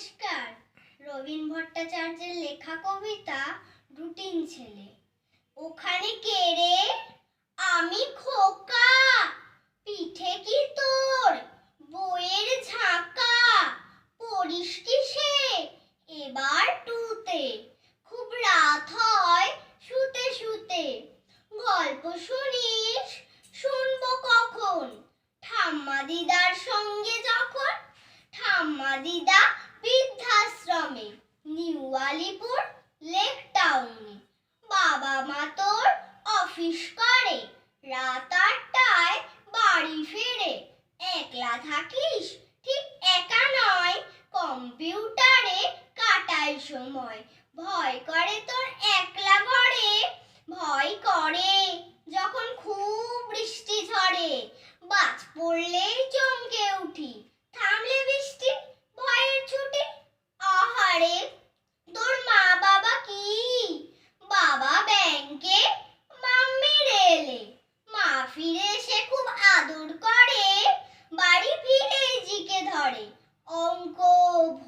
নমস্কার। রবীন ভট্টাচার্যের লেখা কবিতা রুটিন ছেলে। ওখানে কে রে? আমি খোকা। পিঠে কি তোর? বইয়ের ঝাঁকা। পড়িস কিসে? এবার টুতে। খুব রাত হয় শুতে শুতে। গল্প শুনিস, শুনব কখন? ঠাম্মা দিদার সঙ্গে যখন? ঠাম্মা দিদা নিউ আলিপুর লেক টাউনে। বাবা মা তোর অফিস করে, রাত আটটায় বাড়ি ফিরে। একলা থাকিস, ঠিক একা নয়, কম্পিউটারে কাটাই সময়। ভয় করে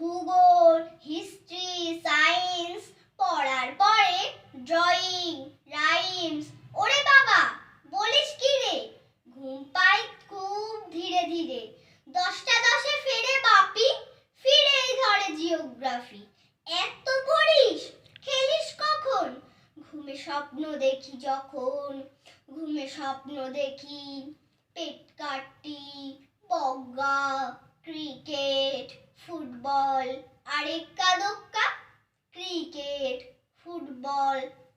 ভূগোল হিস্ট্রি সায়েন্স পড়ার পরে ড্রয়িং রাইমস ওরে বাবা, বলিস কি রে? ঘুম পাই খুব ধীরে ধীরে। দশটা দশে ফিরে বাপি, ফিরে এই ধরে জিওগ্রাফি এত পড়িস? খেলিস কখন? ঘুমে স্বপ্ন দেখি যখন। ঘুমে স্বপ্ন দেখি, পেট কাটি বগা football.